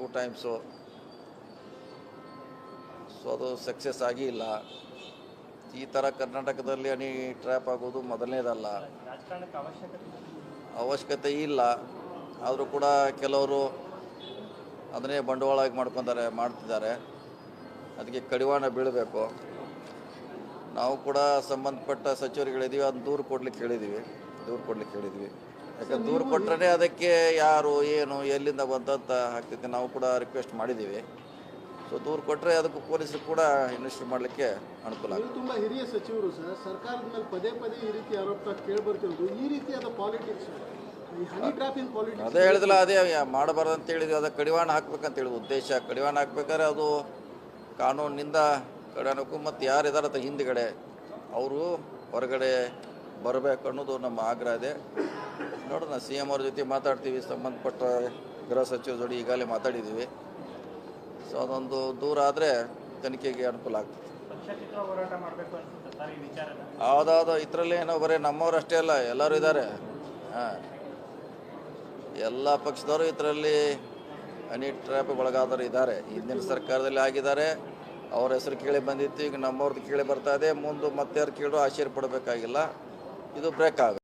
Two times so ಅದು success ಆಗಿಲ್ಲ. ಈ ಥರ ಕರ್ನಾಟಕದಲ್ಲಿ ಹನಿ ಟ್ರ್ಯಾಪ್ ಆಗೋದು ಮೊದಲನೇದಲ್ಲ. ಅವಶ್ಯಕತೆ ಇಲ್ಲ. ಆದರೂ ಕೂಡ ಕೆಲವರು ಅದನ್ನೇ ಬಂಡವಾಳವಾಗಿ ಮಾಡ್ಕೊತಾರೆ, ಮಾಡ್ತಿದ್ದಾರೆ. ಅದಕ್ಕೆ ಕಡಿವಾಣ ಬೀಳಬೇಕು. ನಾವು ಕೂಡ ಸಂಬಂಧಪಟ್ಟ ಸಚಿವರುಗಳಿದ್ದೀವಿ. ಅದನ್ನ ದೂರು ಕೊಡ್ಲಿಕ್ಕೆ ಹೇಳಿದ್ದೀವಿ. ದೂರು ಕೊಡ್ಲಿಕ್ಕೆ ಹೇಳಿದ್ವಿ ಯಾಕಂದ್ರೆ ದೂರು ಕೊಟ್ಟರೆ ಅದಕ್ಕೆ ಯಾರು ಏನು ಎಲ್ಲಿಂದ ಬಂದಂತ ಹಾಕಲಿಕ್ಕೆ ನಾವು ಕೂಡ ರಿಕ್ವೆಸ್ಟ್ ಮಾಡಿದ್ದೀವಿ. ಸೊ ದೂರು ಕೊಟ್ಟರೆ ಅದಕ್ಕೂ ಪೊಲೀಸರು ಕೂಡ ಇನ್ವೆಸ್ಟ್ ಮಾಡಲಿಕ್ಕೆ ಅನುಕೂಲ ಆಗುತ್ತೆ ತುಂಬಾ ಹಿರಿಯ ಸಚಿವರು ಸರ್. ಸರ್ಕಾರದ ಮೇಲೆ ಪದೇ ಪದೇ ಈ ರೀತಿ ಆರೋಪ ಕೇಳಿ ಬರ್ತಿರೋದು ಈ ರೀತಿಯಾದ ಪಾಲಿಟಿಕ್ಸ್ ಅದೇ ಹೇಳಿದಿಲ್ಲ ಅದೇ ಯಾ- ಮಾಡಬಾರ್ದು ಅಂತ ಹೇಳಿದ್ವಿ. ಅದ ಕಡಿವಾಣ ಹಾಕ್ಬೇಕಂತ ಹೇಳಿದ ಉದ್ದೇಶ ಕಡಿವಾಣ ಹಾಕ್ಬೇಕಾದ್ರೆ ಅದು ಕಾನೂನಿನಿಂದ ಕಡಿವಾಣಕ್ಕೂ ಮತ್ತು ಯಾರು ಇದಾರೆ ಅಥವಾ ಹಿಂದ್ಗಡೆ. ಅವರು ಹೊರಗಡೆ ಬರಬೇಕು ಅನ್ನೋದು ನಮ್ಮ ಆಗ್ರಹ ಇದೆ. ನೋಡೋಣ ಸಿ ಎಂ ಅವ್ರ ಜೊತೆ ಮಾತಾಡ್ತೀವಿ, ಸಂಬಂಧಪಟ್ಟ ಗೃಹ ಸಚಿವ ಜೋಡಿ ಈಗಾಗಲೇ ಮಾತಾಡಿದ್ದೀವಿ. ಸೊ ಅದೊಂದು ದೂರ ಆದರೆ ತನಿಖೆಗೆ ಅನುಕೂಲ ಆಗ್ತದೆ. ಹೌದೌದು, ಇದರಲ್ಲಿ ಏನೋ ಬರೀ ನಮ್ಮವರಷ್ಟೇ ಅಲ್ಲ, ಎಲ್ಲರೂ ಇದ್ದಾರೆ. ಹಾಂ. ಎಲ್ಲ ಪಕ್ಷದವರು ಇದರಲ್ಲಿ ಹನಿ ಟ್ರ್ಯಾಪ್ ಒಳಗಾದವರು ಇದ್ದಾರೆ. ಹಿಂದಿನ ಸರ್ಕಾರದಲ್ಲಿ ಆಗಿದ್ದಾರೆ. ಅವ್ರ ಹೆಸರು ಕೇಳಿ ಬಂದಿತ್ತು, ಈಗ ನಮ್ಮವ್ರದ್ದು ಕೇಳಿ ಬರ್ತಾ ಇದೆ. ಮುಂದೆ ಮತ್ತೆ ಅವ್ರು ಕೇಳೋ ಆಶ್ಚರ್ಯ ಪಡಬೇಕಾಗಿಲ್ಲ ಇದು ಬ್ರೇಕ್ ಆಗುತ್ತೆ.